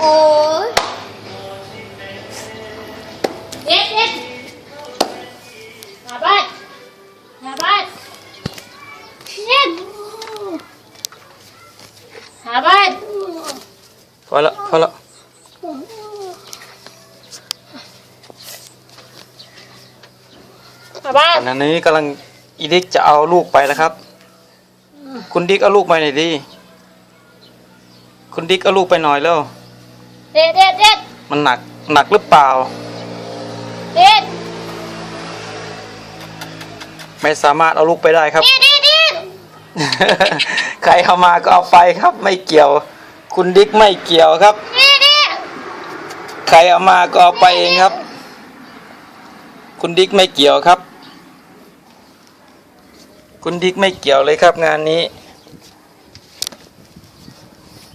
โอ้ยเด็ดเด็ดหาบ้านหาบ้านเด็ดหาบ้านพอละพอละหาบ้านขณะนี้กำลังอีดิกจะเอาลูกไปนะครับ คุณดิกเอาลูกไปหน่อยดิ คุณดิกเอาลูกไปหน่อยแล้ว เด็ดเด็ดเด็ดมันหนักหนักหรือเปล่า เด็ดไม่สามารถเอาลูกไปได้ครับ เด็ดเด็ดเด็ดใครเอามาก็เอาไปครับ ไม่เกี่ยว คุณดิกไม่เกี่ยวครับ เด็ดเด็ดใครเอามาก็เอาไปเองครับ คุณดิกไม่เกี่ยวครับ คุณดิกไม่เกี่ยวเลยครับงานนี้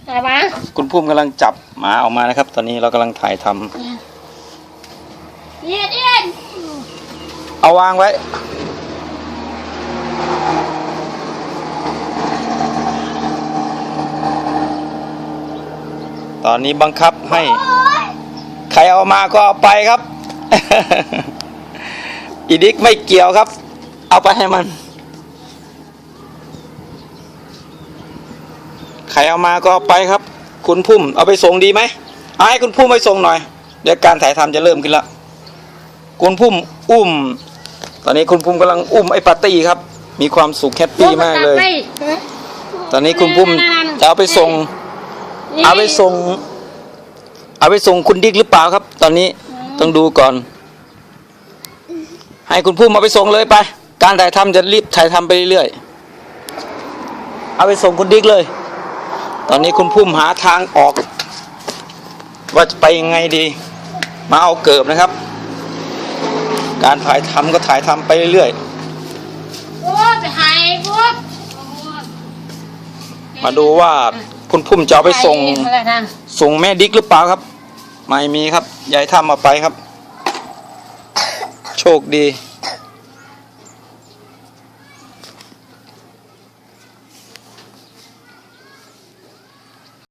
หาบ้านคุณพุ่มกำลังจับหมาออกมานะครับ ตอนนี้เรากำลังถ่ายทำเด็ดเด็ดเอาวางไว้ ตอนนี้บังคับให้ ใครเอามาก็เอาไปครับ อีดิกไม่เกี่ยวครับ เอาไปให้มัน ใครเอามาก็เอาไปครับ คุณพุ่มเอาไปส่งดีไหมเอาให้คุณพุ่มไปส่งหน่อย เดี๋ยวการถ่ายทำจะเริ่มขึ้นละคุณพุ่มอุ้ม ตอนนี้คุณพุ่มกำลังอุ้มไอ้ปาร์ตี้ครับ มีความสุขแฮปปี้มากเลย ตอนนี้คุณพุ่มจะเอาไปส่ง เอาไปส่ง เอาไปส่งคุณดิกหรือเปล่าครับ ตอนนี้ต้องดูก่อน ให้คุณพุ่มเอาไปส่งเลยไป การถ่ายทำจะรีบถ่ายทำไปเรื่อยๆเอาไปส่งคุณดิกเลย ตอนนี้คุณพุ่มหาทางออก ว่าจะไปยังไงดี มาเอาเกิบนะครับ การถ่ายทำก็ถ่ายทำไปเรื่อยโอ้ยไปหายปุ๊บๆมาดูว่าคุณพุ่มจะเอาไปส่งอะไรนะส่งแม่ดิกหรือเปล่าครับ ไม่มีครับยายทำมาไปครับ โชคดีเ